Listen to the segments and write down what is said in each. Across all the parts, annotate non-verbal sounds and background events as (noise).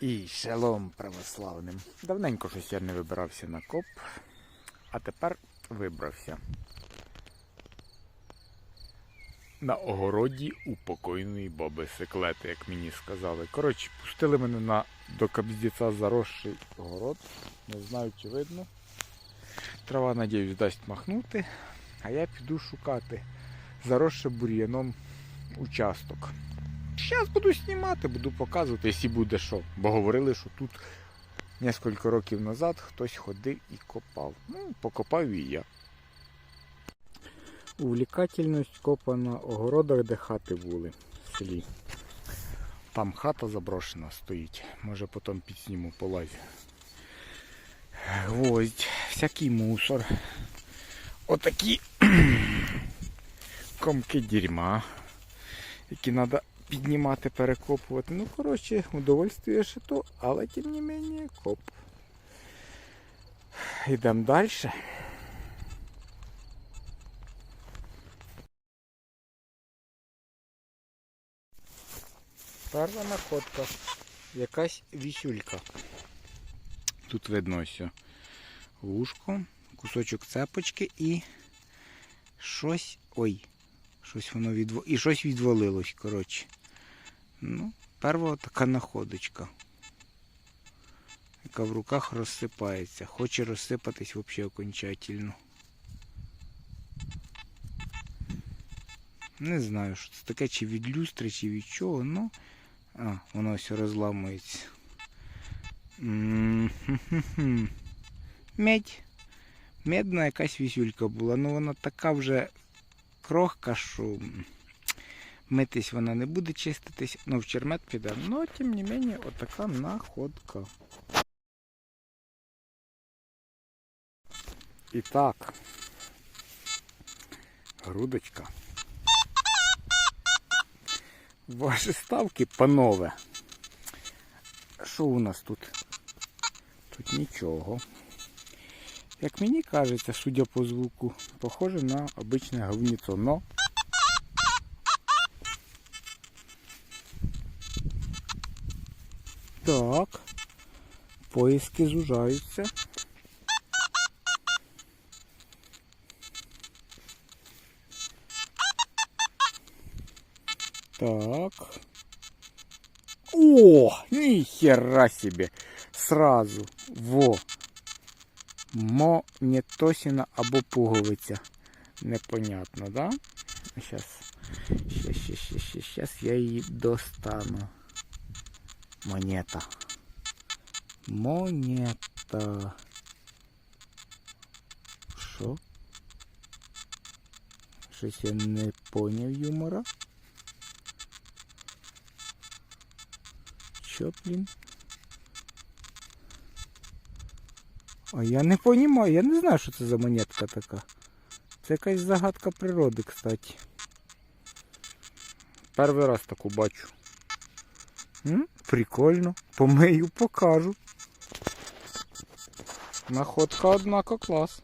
І шалом православним. Давненько щось я не вибирався на коп, а тепер вибрався. На огороді у покойної баби секлети, як мені сказали. Коротше, пустили мене на до кабздіця заросший город. Не знаю, чи видно. Трава, надіюсь, дасть махнути, а я піду шукати заросше бур'яном участок. Зараз буду знімати, буду показувати, якщо буде що. Бо говорили, що тут кілька років назад хтось ходив і копав. Ну, покопав і я. Увлікательність копа на огородах, де хати були в селі. Там хата заброшена стоїть. Може потім підсніму полазю. Гвоздь, всякий мусор. Отакі (clears throat) комки дерьма, які треба піднімати, перекопувати. Ну, коротше, удовольствие ще то, але тим не менее коп. Йдемо далі. Перша находка. Якась вісюлька. Тут видно ось вушко, кусочок цепочки і щось. Ой, щось воно відво... І щось відвалилось, коротше. Ну, перша така находочка. Яка в руках розсипається. Хоче розсипатись взагалі окончательно. Не знаю, що це таке, чи від люстри, чи від чого, ну. А, воно все розламується. Медь. Медна якась вісюлька була, ну вона така вже крохка, що митись вона не буде чиститись, ну в чермет піде. Ну, тим не менее, отака находка. І так. Грудочка. Ваші ставки, панове. Що у нас тут? Тут нічого. Як мені кажеться, судя по звуку, похоже на обичне говніцо, но. Поиски зужаються. Так. О, нихера себе. Сразу. Во. Монетосіна або пуговиця. Непонятно, да? Сейчас. Сейчас, сейчас, сейчас, сейчас я її достану. Монета. Монета. Що? Щось я не поняв юмора. Що, блін? А я не розумію, я не знаю, що це за монетка така. Це якась загадка природи, кстати. Перший раз таку бачу. М? Прикольно. Помию, покажу. Находка, однако, клас.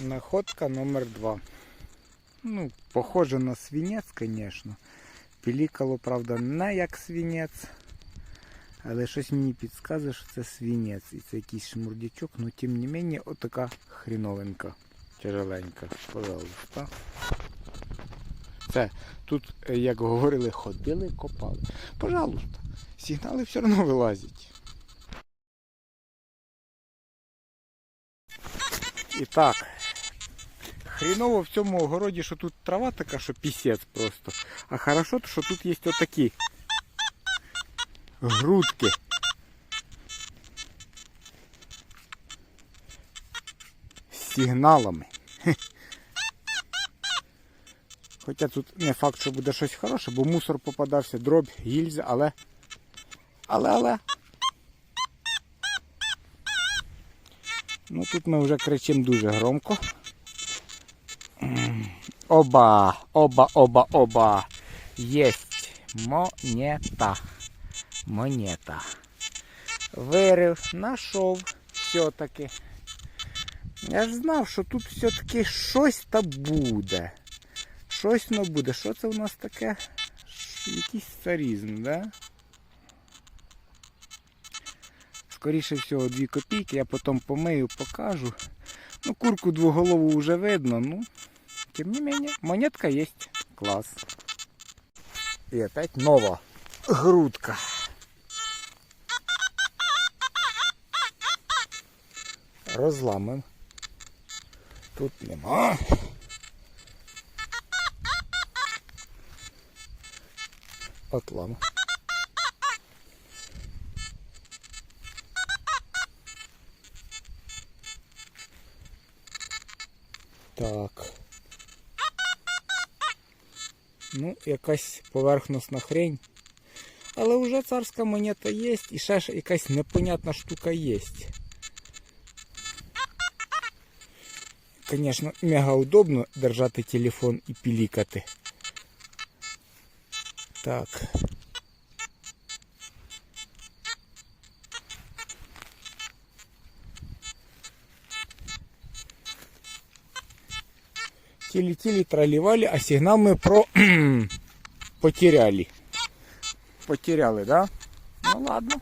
Находка номер два. Ну, похоже на свинець, звісно. Пілікало, правда, не як свинець. Але щось мені підказує, що це свинець. І це якийсь шмурдячок, але тим не менше отака хріновинка. Тяжеленька. Пожалуйста. Це тут, е, як говорили, ходили, копали. Пожалуйста. Сигнали все одно вилазять. І так. Хріново в цьому огороді, що тут трава така, що пісець просто. А хорошо, що тут є отакі грудки. З сигналами. Хоча тут не факт, що буде щось хороше, бо мусор попадався, дробь, гільзи, але. Але, але. Ну тут ми вже кричимо дуже громко. Оба, оба, оба, оба. Єсть монета. Монета. Вирив, нашов все-таки. Я ж знав, що тут все-таки щось та буде. Щось не буде. Що це у нас таке? якийсь царізм, да? Скоріше всього 2 копійки, я потім помию, покажу. Ну, курку двуголову вже видно, ну, тем не менее, монетка есть. Класс. И опять нова грудка. Розламим. Тут нема. Отлам. Якась поверхностна хрень. Але вже царська монета є і ще ж якась непонятна штука є. Звісно, мега удобно держати телефон і пілікати. Так. Тили-тили, тролливали, а сигнал мы про (clears throat) потеряли. Потеряли, да? Ну ладно.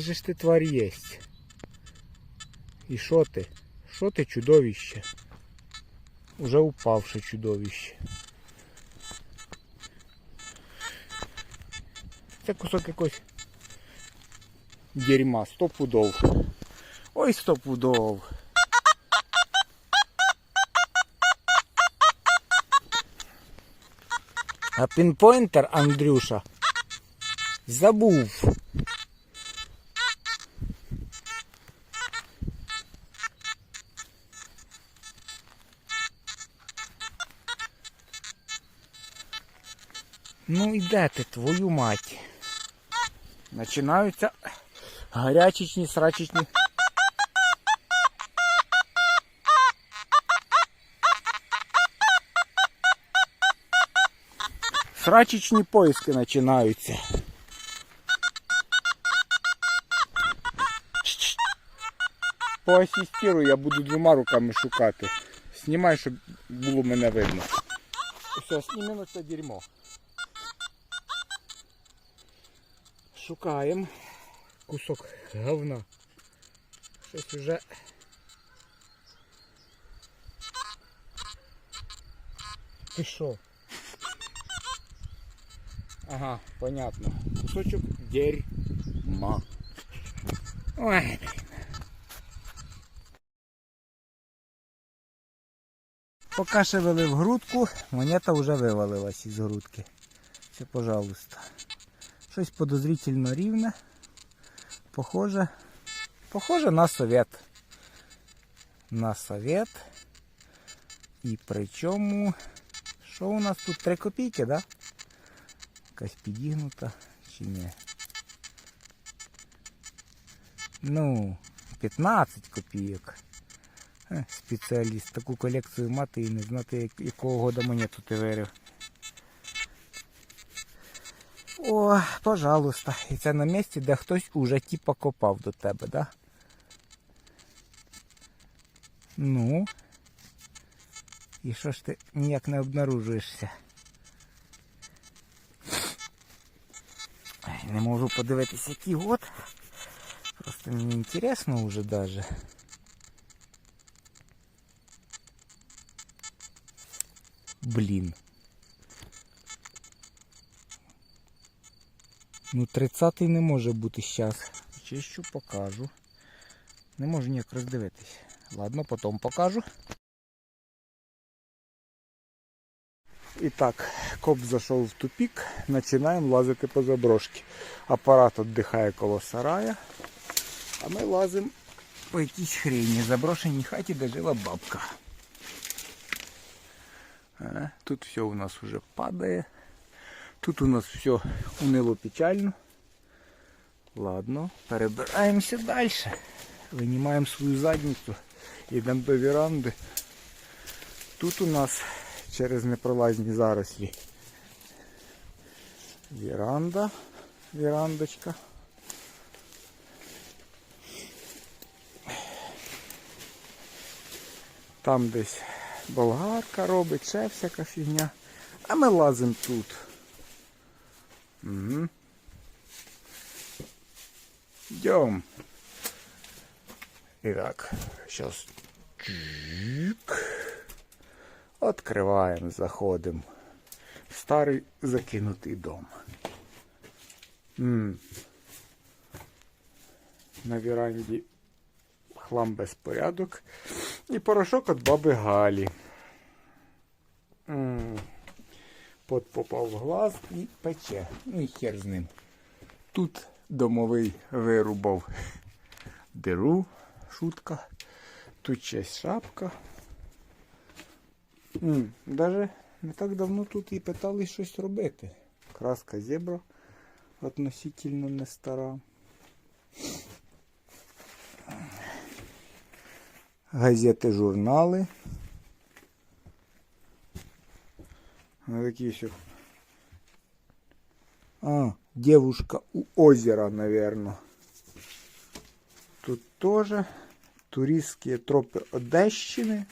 Же ж ти тварь єсть? І що ти? Що ти чудовище? Уже упавше чудовище. Це кусок якось дерьма, сто пудов. Ой, сто пудов. А пінпойнтер Андрюша забув. Де ти, твою мать? Починаються гарячечні, срачечні. Срачечні поиски починаються. Поасістірую, я буду двома руками шукати. Знімай, щоб було мене видно. Все, знімемо це дерьмо. Шукаємо кусок говна. Щось уже. Ти що? Ага, понятно. Кусочок дерьма. Ой, блін. Поки ще вели в грудку, монета вже вивалилась із грудки. Це, пожалуйста. Щось подозрительно рівне. Похоже. Похоже на совет. На совет. І причому. Що у нас тут 3 копійки, да? Якась підігнута чи ні? Ну, 15 копійок. Е, Спеціаліст. Таку колекцію мати і не знати, як- якого года монету ти вирив. О, пожалуйста. І це на місці, де хтось уже типа копав до тебе, да? Ну. І що ж ти ніяк не обнаружуєшся? Ай, Не можу подивитися, який год. Просто мені інтересно вже даже. Блін. Ну, 30-й не може бути зараз. Чищу, покажу. Не можу ніяк роздивитись. Ладно, потім покажу. І так, коп зайшов в тупік, починаємо лазити по заброшці. Апарат віддихає коло сарая, а ми лазимо по якійсь хрені, заброшеній хаті, де жила бабка. Е, Тут все у нас вже падає. Тут у нас все унило печально. Ладно, перебираємося далі. Винімаємо свою задницю. Йдемо до віранди. Тут у нас через непролазні зарослі. Віранда. Вірандочка. Там десь болгарка робить, ще всяка фігня. А ми лазимо тут. Угу. Йдем. І так, зараз. Откриваємо, заходимо. Старий закинутий дом. м На віранді хлам безпорядок. І порошок від баби Галі. м Пот попав в глаз і пече. Ну і хер з ним. Тут домовий вирубав диру, шутка. Тут честь шапка. М, Даже не так давно тут і питали щось робити. Краска зебра относительно не стара. Газети, журнали. Такі все. А, девушка у озера, наверное. Тут тоже туристские тропы Одещины.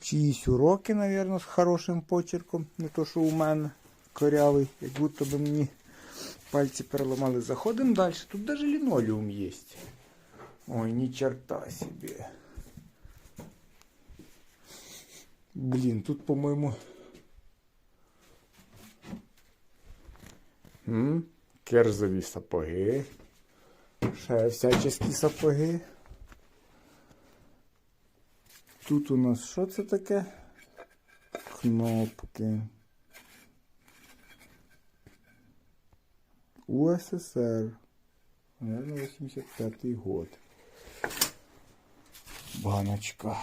Чиїсь уроки, наверное, з хорошим почерком. Не то, що у мене корявий, як будто би мені пальці переламали. Заходимо далі. Тут даже лінолеум є. Ой, ні черта собі. Блін, тут, по-моєму. Керзові сапоги. Ще всячески сапоги. Тут у нас що це таке? Кнопки. УССР. Наверное, 85-й год. Баночка.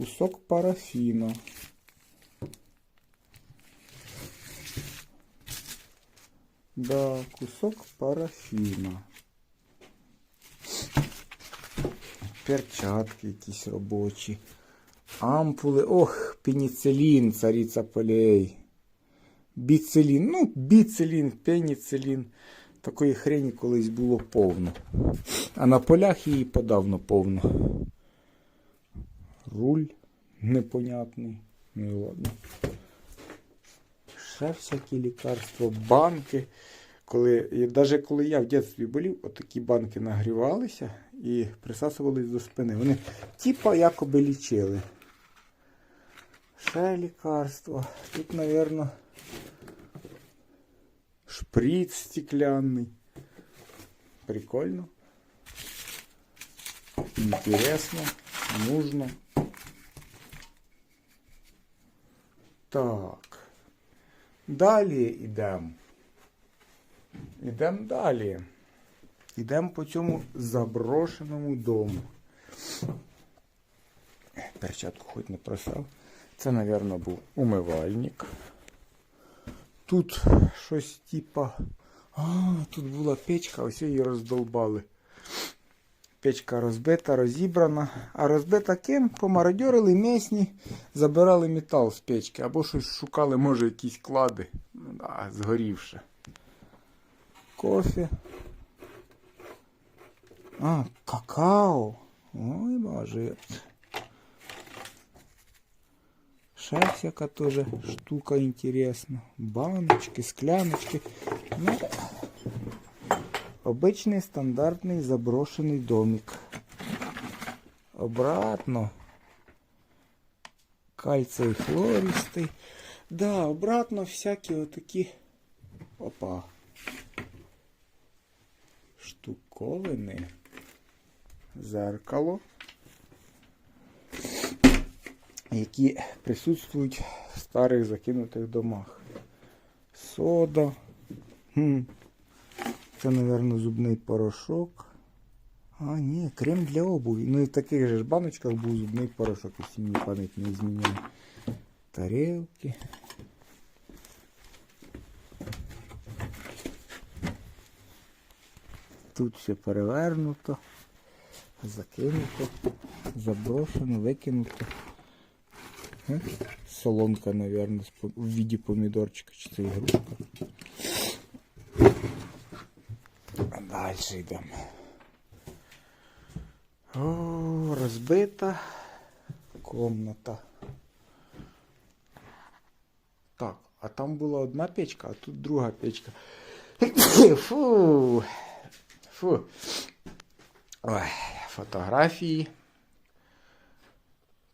Кусок парафина. Да, кусок парафина. Перчатки якісь робочі. Ампули. Ох, пеніцилін, цариця полей. Біцилін. Ну, біцилін, пеніцилін. Такої хрені колись було повно. А на полях її подавно повно. Руль непонятний. Ну і ладно. Ще всякі лікарства, банки. Коли, навіть коли я в дитинстві болів, отакі банки нагрівалися і присасувались до спини. Вони типа якоби лічили. Ще лікарство. Тут, мабуть, шприц стеклянний. Прикольно. Интересно. Нужно. Так. Далі йдемо. Йдемо далі. Йдемо по цьому заброшеному дому. Перчатку хоч не просав. Це, мабуть, був умивальник. Тут щось типа. А, тут була печка, ось її роздолбали. Печка розбита, розібрана. А розбита ким? Помародьорили місні, забирали метал з печки. Або щось шукали, може, якісь клади. Ну, да, згорівше. Кофе. А, какао. Ой, боже. Ще всяка тоже штука интересна. Баночки, скляночки. Ну, обычный стандартный заброшенный домик. Обратно. Кальций хлористий. Да, обратно всякі отакі. Опа. Штуковини. Зеркало. Які присутствують в старих закинутих домах. Сода. Хм. Це, мабуть, зубний порошок. А, ні, крем для обуви. Ну і в таких же ж баночках був зубний порошок, якщо мені пам'ять не зміняє. Тарелки. Тут все перевернуто, закинуто, заброшено, викинуто. Е? Солонка, мабуть, в віді помідорчика чи це ігрушка. Далі йдемо. О, розбита комната. Так, а там була одна печка, а тут друга печка. (coughs) Фу. Фу. Ой, фотографії.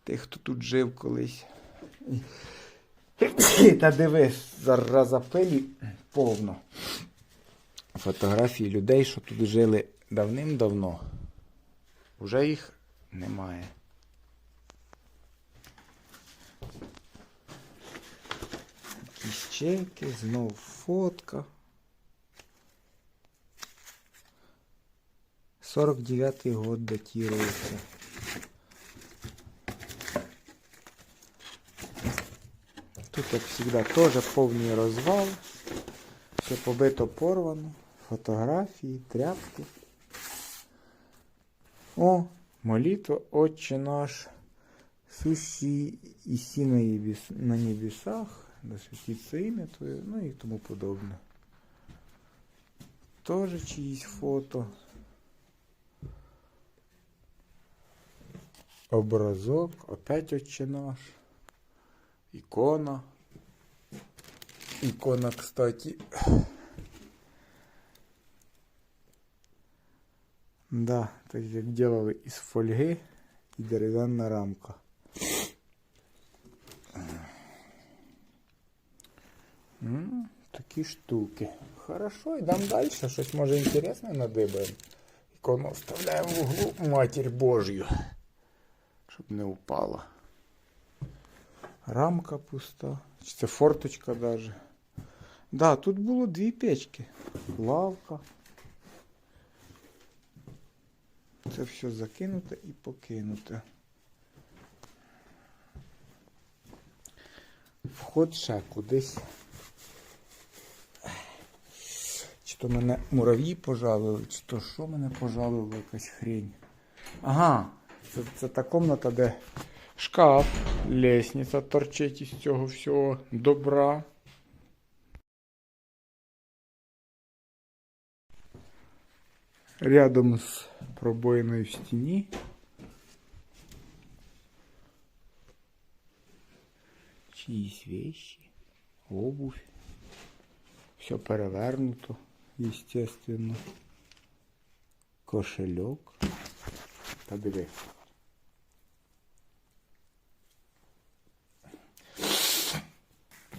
Тих, хто тут жив колись. (coughs) Та дивись, зараза пилі повно. Фотографії людей, що тут жили давним-давно. Уже їх немає. Якісь чеки, знов фотка. 49-й год датирується. Тут, як завжди, теж повний розвал. Все побито порвано. Фотографії, тряпки. О, молитва Отче наш, сущий і сі на, небесах, да святиться ім'я Твоє, ну і тому подобне. Тоже чиїсь фото. Образок, опять Отче наш. Икона. Икона, кстати. Да, так як делали із фольги і дерев'яна рамка. М, Такі штуки. Хорошо, йдемо далі. Щось може інтересне надибаємо. Ікону вставляємо в углу Матір Божю. Щоб не упала. Рамка пуста. Чи це форточка даже. Да, тут було дві печки. Лавка. Це все закинуте і покинуте. Вход ще кудись. Чи то мене мурав'ї пожалили, чи то що мене пожалило, якась хрень. Ага, це, це та комната, де шкаф, лестниця торчить із цього всього добра. Рядом з пробоиною в стіні. Чиїсь вещи, обувь. Все перевернуто, естественно. Кошелек. Та диви.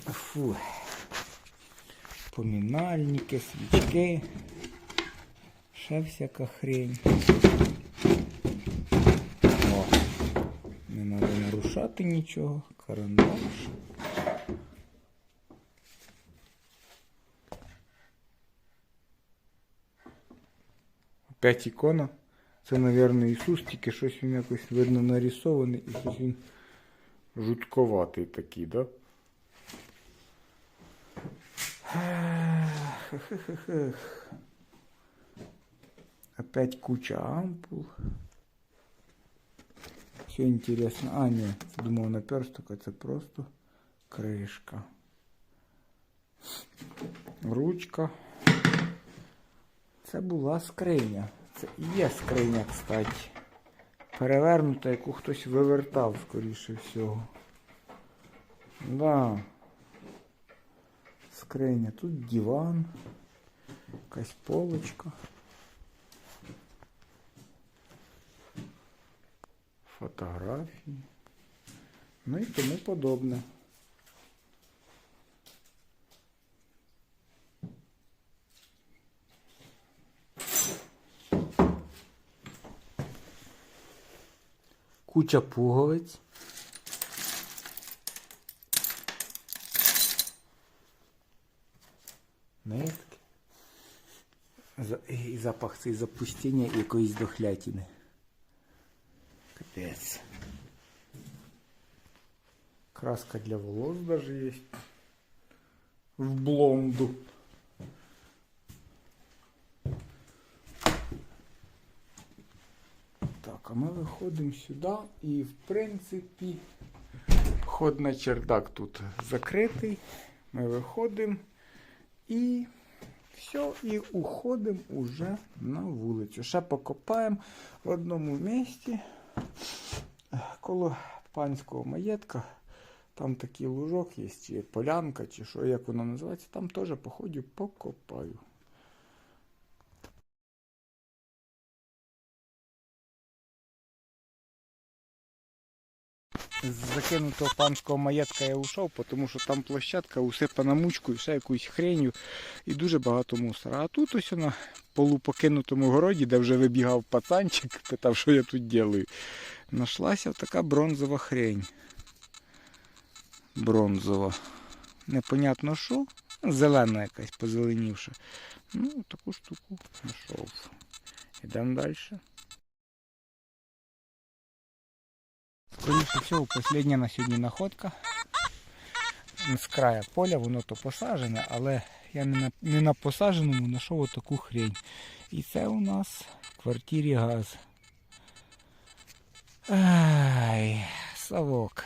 Фу. Поминальники, свічки. Ще всяка хрень. О, не треба нарушати нічого. Карандаш. Опять ікона. Це, мабуть, Ісус, тільки щось він якось видно нарисований і він жутковатий такий, да? Хе-хе-хе. Опять куча ампул. Все интересно. А, ні, думав наперсток, а це просто кришка. Ручка. Це була скриня. Це і є скриня, кстати. Перевернута, яку хтось вивертав, скоріше всього. Да. Скриня. Тут диван. Якась полочка. Фотографії. Ну і тому подобне. Куча пуговиць. Нитки. І запах цей запустіння якоїсь дохлятини. Краска для волос даже есть. В блонду. Так, а ми виходимо сюди і, в принципі, вход на чердак тут закритий. Ми виходимо і все, і уходимо уже на вулицю. Ще покопаємо в одному місці коло панського маєтка. Там такий лужок є, чи полянка, чи що, як воно називається, там теж походю покопаю. З закинутого панського маєтка я ушов, тому що там площадка усипана мучкою, ще якоюсь хренью і дуже багато мусора. А тут ось на полупокинутому городі, де вже вибігав пацанчик, питав, що я тут делаю, нашлася така бронзова хрень. Бронзова. Непонятно що. Зелена якась позеленівша. Ну, таку штуку знайшов. Йдемо далі. Скоріше всього, остання на сьогодні находка. З края поля, воно то посаджене, але я не на, не на посадженому знайшов отаку хрень. І це у нас в квартирі газ. Ай, совок.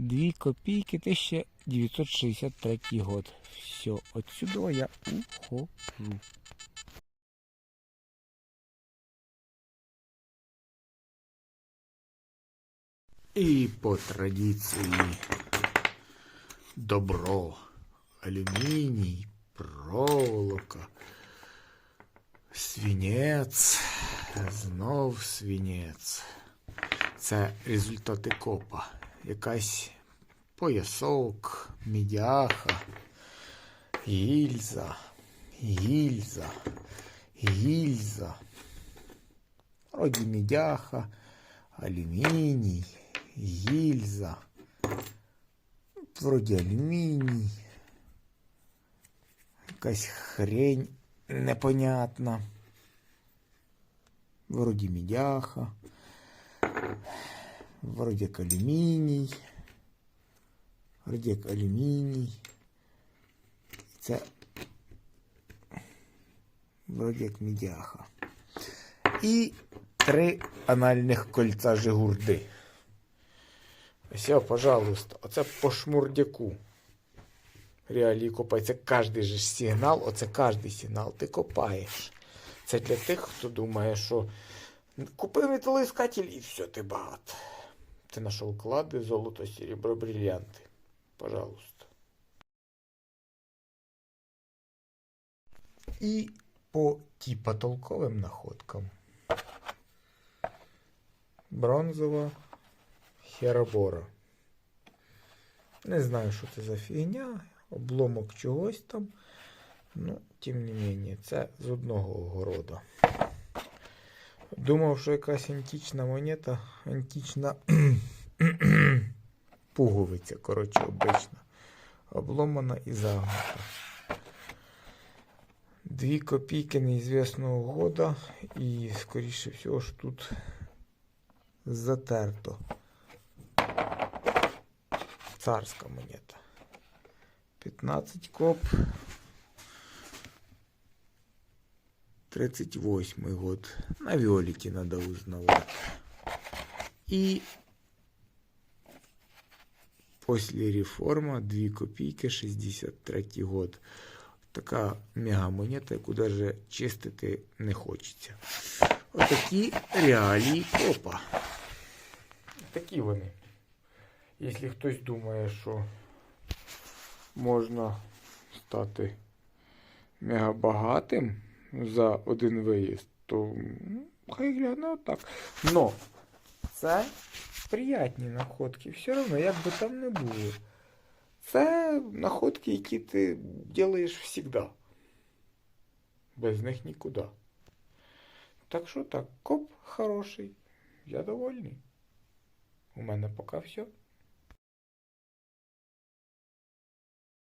Дві копійки 1963 год. Все, отсюда я ухожу. І по традиції добро, алюміній, проволока, свінець, знов свінець. Це результати копа. Якась поясок, мідяха, гільза, гільза, гільза. Вроді мідяха, алюміній, гільза. Вроді алюміній. Якась хрень непонятна. Вроді мідяха. Вроді як алюміній. Вроді як алюміній. Це вроді як. І три анальних кольця Жигурди. Ось, пожалуйста, оце по шмурдяку. Реалії копай. Це кожний же сигнал, оце кожний сигнал ти копаєш. Це для тих, хто думає, що купив металоіскатель і все, ти багат. Ти знайшов клади, золото, серебро, бриллианти. Пожалуйста. І по типа толковим находкам. Бронзова херобора. Не знаю, що це за фігня, обломок чогось там. Ну, тим не менше, це з одного огорода. Думав, що якась антична монета, антична (clears throat) пуговиця, коротше, обична. Обломана і загнута. Дві копійки неізвісного года і, скоріше всього, ж тут затерто. Царська монета. 15 коп. 38 год. На Виолите надо узнавать. И после реформа 2 копійки 63 год. Така мегамонета, яку даже чистити не хочеться. Отакі реалії копа. Такі вони. Якщо хтось думає, що можна стати мегабагатим за один виїзд, то ну, хай гляне отак. Но це приятні находки. Все одно, як би там не було. Це находки, які ти робиш завжди. Без них нікуди. Так що так, коп хороший. Я довольний. У мене поки все.